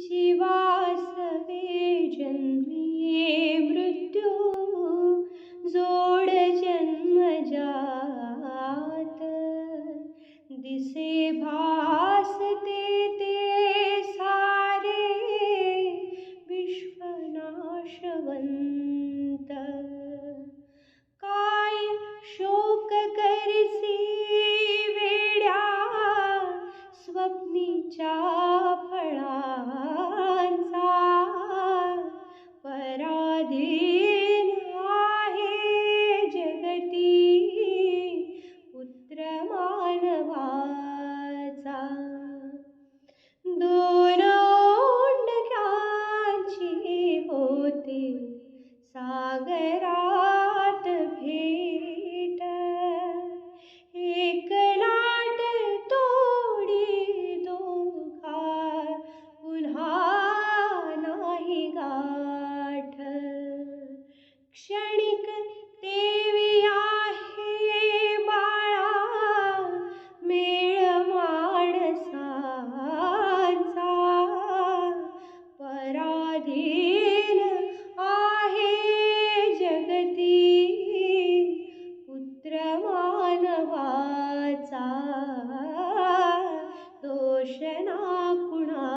जीवासवे जन्मी मृत्यू जोड जन्मजात दिसे भा तुरीच्या फळांचा पराधीन आहे जगती पुत्र मानवाचा. दोन ओंडक्याची होती सागरा क्षणिक देवी आहे बाळा. मेळ माणसाचा. पराधी